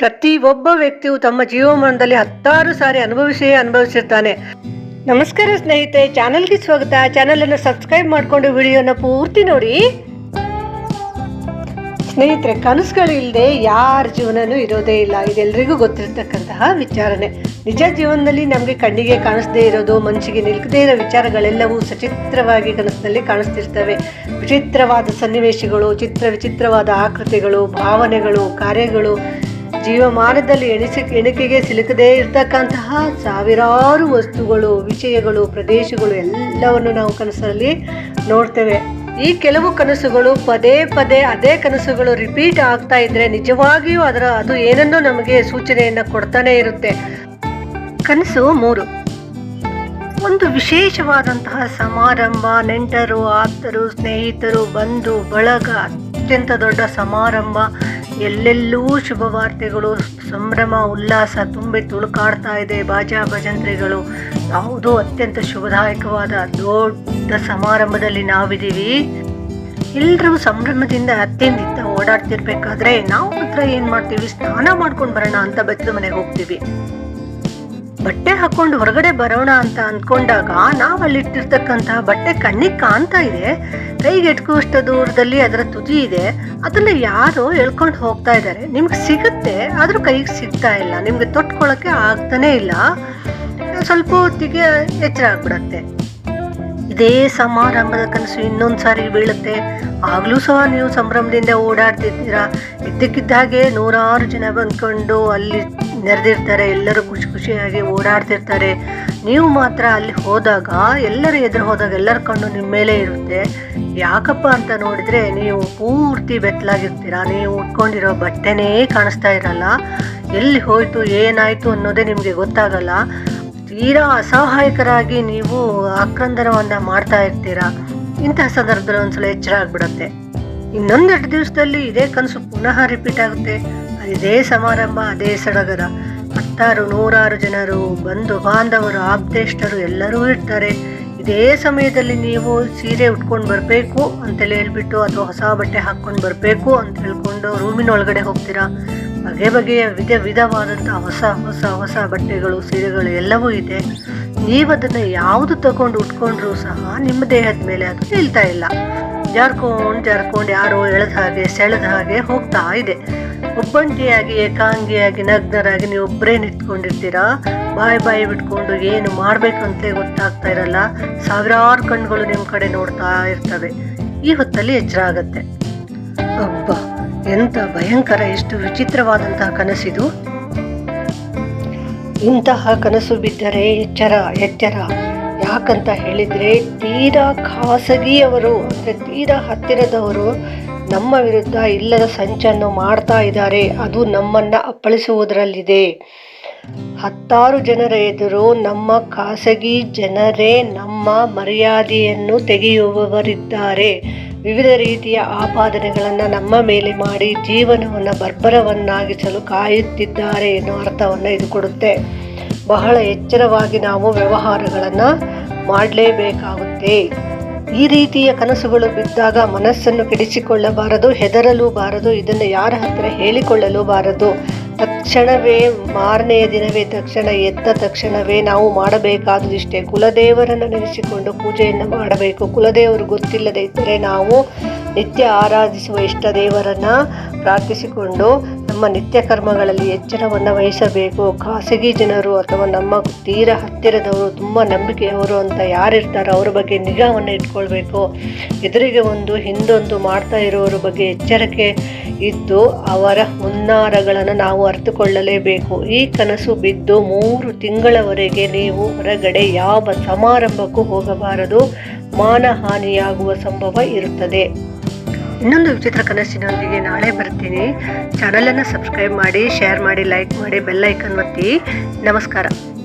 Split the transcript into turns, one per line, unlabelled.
ಪ್ರತಿ ಒಬ್ಬ ವ್ಯಕ್ತಿಯು ತಮ್ಮ ಜೀವಮಾನದಲ್ಲಿ ಹತ್ತಾರು ಸಾರಿ ಅನುಭವಿಸಿಯೇ ಅನುಭವಿಸಿರ್ತಾನೆ. ನಮಸ್ಕಾರ ಸ್ನೇಹಿತರೆ, ಚಾನಲ್ಗೆ ಸ್ವಾಗತ. ಚಾನಲ್ ಅನ್ನು ಸಬ್ಸ್ಕ್ರೈಬ್ ಮಾಡಿಕೊಂಡು ವಿಡಿಯೋನ ಪೂರ್ತಿ ನೋಡಿ. ಸ್ನೇಹಿತರೆ ಕನಸುಗಳಿಲ್ಲದೆ ಯಾರ ಜೀವನನೂ ಇರೋದೇ ಇಲ್ಲ. ಇದೆಲ್ಲರಿಗೂ ಗೊತ್ತಿರತಕ್ಕಂತಹ ವಿಚಾರನೆ ನಿಜ ಜೀವನದಲ್ಲಿ ನಮಗೆ ಕಣ್ಣಿಗೆ ಕಾಣಿಸದೇ ಇರೋದು, ಮನಸ್ಸಿಗೆ ನಿಲ್ಕದೇ ಇರೋ ವಿಚಾರಗಳೆಲ್ಲವೂ ಸಚಿತ್ರವಾಗಿ ಕನಸಿನಲ್ಲಿ ಕಾಣಿಸ್ತಿರ್ತವೆ. ವಿಚಿತ್ರವಾದ ಸನ್ನಿವೇಶಗಳು, ಚಿತ್ರ ವಿಚಿತ್ರವಾದ ಆಕೃತಿಗಳು, ಭಾವನೆಗಳು, ಕಾರ್ಯಗಳು ಜೀವಮಾನದಲ್ಲಿ ಎಣಿಸಿ ಎಣಿಕೆಗೆ ಸಿಲುಕದೇ ಇರತಕ್ಕಂತಹ ಸಾವಿರಾರು ವಸ್ತುಗಳು, ವಿಷಯಗಳು, ಪ್ರದೇಶಗಳು ಎಲ್ಲವನ್ನು ನಾವು ಕನಸಲ್ಲಿ ನೋಡ್ತೇವೆ. ಈ ಕೆಲವು ಕನಸುಗಳು ಪದೇ ಪದೇ ಅದೇ ಕನಸುಗಳು ರಿಪೀಟ್ ಆಗ್ತಾ ಇದ್ರೆ ನಿಜವಾಗಿಯೂ ಅದರ ಅದು ಏನನ್ನೋ ನಮಗೆ ಸೂಚನೆಯನ್ನು ಕೊಡ್ತಾನೆ ಇರುತ್ತೆ. ಕನಸು ಮೂರು. ಒಂದು ವಿಶೇಷವಾದಂತಹ ಸಮಾರಂಭ, ನೆಂಟರು, ಆಪ್ತರು, ಸ್ನೇಹಿತರು, ಬಂಧು, ಬಳಗ, ಅತ್ಯಂತ ದೊಡ್ಡ ಸಮಾರಂಭ. ಎಲ್ಲೆಲ್ಲೂ ಶುಭ ವಾರ್ತೆಗಳು, ಸಂಭ್ರಮ, ಉಲ್ಲಾಸ ತುಂಬಿ ತುಳುಕಾಡ್ತಾ ಇದೆ ಬಾಜಾ ಭಜಂತ್ರಿಗಳು. ಯಾವುದೋ ಅತ್ಯಂತ ಶುಭದಾಯಕವಾದ ದೊಡ್ಡ ಸಮಾರಂಭದಲ್ಲಿ ನಾವಿದ್ದೀವಿ. ಎಲ್ಲರೂ ಸಂಭ್ರಮದಿಂದ ಅತ್ಯಂತ ಓಡಾಡ್ತಿರ್ಬೇಕಾದ್ರೆ ನಾವು ಮಾತ್ರ ಏನು ಮಾಡ್ತೀವಿ? ಸ್ನಾನ ಮಾಡ್ಕೊಂಡು ಬರೋಣ ಅಂತ ಬೆತ್ತದ ಮನೆಗೆ ಹೋಗ್ತೀವಿ. ಬಟ್ಟೆ ಹಾಕೊಂಡು ಹೊರಗಡೆ ಬರೋಣ ಅಂತ ಅಂದ್ಕೊಂಡಾಗ ನಾವು ಅಲ್ಲಿಟ್ಟಿರ್ತಕ್ಕಂತಹ ಬಟ್ಟೆ ಕಣ್ಣಿಗೆ ಕಾಣ್ತಾ ಇದೆ. ಕೈಗೆ ದೂರದಲ್ಲಿ ಅದರ ತುದಿ ಇದೆ. ಅದನ್ನ ಯಾರೋ ಎಳ್ಕೊಂಡು ಹೋಗ್ತಾ ಇದ್ದಾರೆ. ನಿಮ್ಗೆ ಸಿಗುತ್ತೆ, ಆದ್ರೂ ಕೈಗೆ ಸಿಗ್ತಾ ಇಲ್ಲ. ನಿಮ್ಗೆ ತೊಟ್ಕೊಳ್ಳೋಕೆ ಆಗ್ತಾನೆ ಇಲ್ಲ. ಸ್ವಲ್ಪ ಹೊತ್ತಿಗೆ ಎಚ್ಚರ ಆಗ್ಬಿಡತ್ತೆ. ಇದೇ ಸಮಾರಂಭದ ಕನಸು ಇನ್ನೊಂದು ಸಾರಿ ಬೀಳುತ್ತೆ. ಆಗಲೂ ಸಹ ನೀವು ಸಂಭ್ರಮದಿಂದ ಓಡಾಡ್ತಿರ್ತೀರಾ ಇದ್ದಕ್ಕಿದ್ದ ಹಾಗೆ ನೂರಾರು ಜನ ಬಂದ್ಕೊಂಡು ಅಲ್ಲಿ ನೆರೆದಿರ್ತಾರೆ, ಎಲ್ಲರೂ ಖುಷಿ ಖುಷಿಯಾಗಿ ಓಡಾಡ್ತಿರ್ತಾರೆ. ನೀವು ಮಾತ್ರ ಅಲ್ಲಿ ಹೋದಾಗ, ಎಲ್ಲರೂ ಎದುರು ಹೋದಾಗ ಎಲ್ಲರ ಕಣ್ಣು ನಿಮ್ಮ ಮೇಲೆ ಇರುತ್ತೆ. ಯಾಕಪ್ಪ ಅಂತ ನೋಡಿದ್ರೆ ನೀವು ಪೂರ್ತಿ ಬೆತ್ತಲಾಗಿರ್ತೀರಾ? ನೀವು ಉಟ್ಕೊಂಡಿರೋ ಬಟ್ಟೆನೇ ಕಾಣಿಸ್ತಾ ಇರಲ್ಲ. ಎಲ್ಲಿ ಹೋಯ್ತು, ಏನಾಯ್ತು ಅನ್ನೋದೇ ನಿಮಗೆ ಗೊತ್ತಾಗಲ್ಲ. ತೀರಾ ಅಸಹಾಯಕರಾಗಿ ನೀವು ಆಕ್ರಂದನವನ್ನ ಮಾಡ್ತಾ ಇರ್ತೀರಾ? ಇಂತಹ ಸಂದರ್ಭದಲ್ಲಿ ಒಂದ್ಸಲ ಎಚ್ಚರ ಆಗ್ಬಿಡತ್ತೆ. ಇನ್ನೊಂದೆರಡು ದಿವಸದಲ್ಲಿ ಇದೇ ಕನಸು ಪುನಃ ರಿಪೀಟ್ ಆಗುತ್ತೆ. ಇದೇ ಸಮಾರಂಭ, ಅದೇ ಸಡಗರ. ಹತ್ತಾರು, ನೂರಾರು ಜನರು, ಬಂಧು ಬಾಂಧವರು, ಆಪ್ತೇಷ್ಟರು ಎಲ್ಲರೂ ಇರ್ತಾರೆ. ಇದೇ ಸಮಯದಲ್ಲಿ ನೀವು ಸೀರೆ ಉಟ್ಕೊಂಡು ಬರಬೇಕು ಅಂತೇಳಿ ಹೇಳ್ಬಿಟ್ಟು ಅಥವಾ ಹೊಸ ಬಟ್ಟೆ ಹಾಕ್ಕೊಂಡು ಬರಬೇಕು ಅಂತ ಹೇಳ್ಕೊಂಡು ರೂಮಿನ ಒಳಗಡೆ ಹೋಗ್ತೀರಾ? ಬಗೆ ಬಗೆಯ ವಿಧ ವಿಧವಾದಂಥ ಹೊಸ ಹೊಸ ಹೊಸ ಬಟ್ಟೆಗಳು, ಸೀರೆಗಳು ಎಲ್ಲವೂ ಇದೆ. ನೀವು ಅದನ್ನು ಯಾವುದು ತಗೊಂಡು ಉಟ್ಕೊಂಡ್ರೂ ಸಹ ನಿಮ್ಮ ದೇಹದ ಮೇಲೆ ಅದು ನಿಲ್ತಾ ಇಲ್ಲ. ಜಾರ್ಕೊಂಡು ಜಾರ್ಕೊಂಡು ಯಾರೋ ಎಳೆದ ಹಾಗೆ ಸೆಳೆದ ಹಾಗೆ ಹೋಗ್ತಾ ಇದೆ. ಒಬ್ಬಂಟಿಯಾಗಿ, ಏಕಾಂಗಿಯಾಗಿ, ನಗ್ನರಾಗಿ ನೀವು ಒಬ್ಬರೇ ನಿಂತ್ಕೊಂಡಿರ್ತೀರಾ? ಬಾಯಿ ಬಾಯಿ ಬಿಟ್ಕೊಂಡು ಏನು ಮಾಡಬೇಕು ಅಂತಲೇ ಗೊತ್ತಾಗ್ತಾ ಇರಲ್ಲ. ಸಾವಿರಾರು ಕಣ್ಗಳು ನಿಮ್ಮ ಕಡೆ ನೋಡ್ತಾ ಇರ್ತವೆ. ಈ ಹೊತ್ತಲ್ಲಿ ಎಚ್ಚರ ಆಗತ್ತೆ. ಎಂತ ಭಯಂಕರ, ಎಷ್ಟು ವಿಚಿತ್ರವಾದಂತಹ ಕನಸಿದು. ಇಂತಹ ಕನಸು ಬಿದ್ದರೆ ಎಚ್ಚರ ಎಚ್ಚರ. ಯಾಕಂತ ಹೇಳಿದ್ರೆ ತೀರಾ ಖಾಸಗಿಯವರು, ಅಂದರೆ ತೀರಾ ಹತ್ತಿರದವರು ನಮ್ಮ ವಿರುದ್ಧ ಇಲ್ಲದ ಸಂಚನ್ನು ಮಾಡ್ತಾ ಇದ್ದಾರೆ. ಅದು ನಮ್ಮನ್ನ ಅಪ್ಪಳಿಸುವುದರಲ್ಲಿದೆ. ಹತ್ತಾರು ಜನರ ಎದುರು ನಮ್ಮ ಖಾಸಗಿ ಜನರೇ ನಮ್ಮ ಮರ್ಯಾದೆಯನ್ನು ತೆಗೆಯುವವರಿದ್ದಾರೆ. ವಿವಿಧ ರೀತಿಯ ಆಪಾದನೆಗಳನ್ನು ನಮ್ಮ ಮೇಲೆ ಮಾಡಿ ಜೀವನವನ್ನು ಬರ್ಬರವನ್ನಾಗಿಸಲು ಕಾಯುತ್ತಿದ್ದಾರೆ ಎನ್ನುವ ಅರ್ಥವನ್ನು ಇದು ಕೊಡುತ್ತೆ. ಬಹಳ ಎಚ್ಚರವಾಗಿ ನಾವು ವ್ಯವಹಾರಗಳನ್ನು ಮಾಡಲೇಬೇಕಾಗುತ್ತೆ. ಈ ರೀತಿಯ ಕನಸುಗಳು ಬಿದ್ದಾಗ ಮನಸ್ಸನ್ನು ಕೆಡಿಸಿಕೊಳ್ಳಬಾರದು, ಹೆದರಲೂಬಾರದು, ಇದನ್ನು ಯಾರ ಹತ್ತಿರ ಹೇಳಿಕೊಳ್ಳಲು ಬಾರದು ತಕ್ಷಣವೇ ಮಾರನೆಯ ದಿನವೇ ತಕ್ಷಣ ಎದ್ದ ತಕ್ಷಣವೇ ನಾವು ಮಾಡಬೇಕಾದುದಿಷ್ಟೇ ಕುಲದೇವರನ್ನು ನೆನೆಸಿಕೊಂಡು ಪೂಜೆಯನ್ನು ಮಾಡಬೇಕು. ಕುಲದೇವರು ಗೊತ್ತಿಲ್ಲದೆ ಇದ್ದರೆ ನಾವು ನಿತ್ಯ ಆರಾಧಿಸುವ ಇಷ್ಟ ದೇವರನ್ನು ಪ್ರಾರ್ಥಿಸಿಕೊಂಡು ನಮ್ಮ ನಿತ್ಯ ಕರ್ಮಗಳಲ್ಲಿ ಎಚ್ಚರವನ್ನು ವಹಿಸಬೇಕು. ಖಾಸಗಿ ಜನರು ಅಥವಾ ನಮ್ಮ ತೀರ ಹತ್ತಿರದವರು ತುಂಬ ನಂಬಿಕೆಯವರು ಅಂತ ಯಾರಿರ್ತಾರೋ ಅವ್ರ ಬಗ್ಗೆ ನಿಗಾವನ್ನು ಇಟ್ಕೊಳ್ಬೇಕು. ಎದುರಿಗೆ ಒಂದು, ಹಿಂದೊಂದು ಮಾಡ್ತಾ ಇರೋರ ಬಗ್ಗೆ ಎಚ್ಚರಿಕೆ ಇದ್ದು ಅವರ ಹುನ್ನಾರಗಳನ್ನು ನಾವು ಅರ್ಥಕೊಳ್ಳಲೇಬೇಕು ಈ ಕನಸು ಬಿದ್ದು ಮೂರು ತಿಂಗಳವರೆಗೆ ನೀವು ಹೊರಗಡೆ ಯಾವ ಸಮಾರಂಭಕ್ಕೂ ಹೋಗಬಾರದು. ಮಾನಹಾನಿಯಾಗುವ ಸಂಭವ ಇರುತ್ತದೆ. ಇನ್ನೊಂದು ವಿಚಿತ್ರ ಕನಸಿನೊಂದಿಗೆ ನಾಳೆ ಬರ್ತೀನಿ. ಚಾನಲನ್ನು ಸಬ್ಸ್ಕ್ರೈಬ್ ಮಾಡಿ ಶೇರ್ ಮಾಡಿ ಲೈಕ್ ಮಾಡಿ ಬೆಲ್ ಐಕನ್ ಒತ್ತಿ. ನಮಸ್ಕಾರ.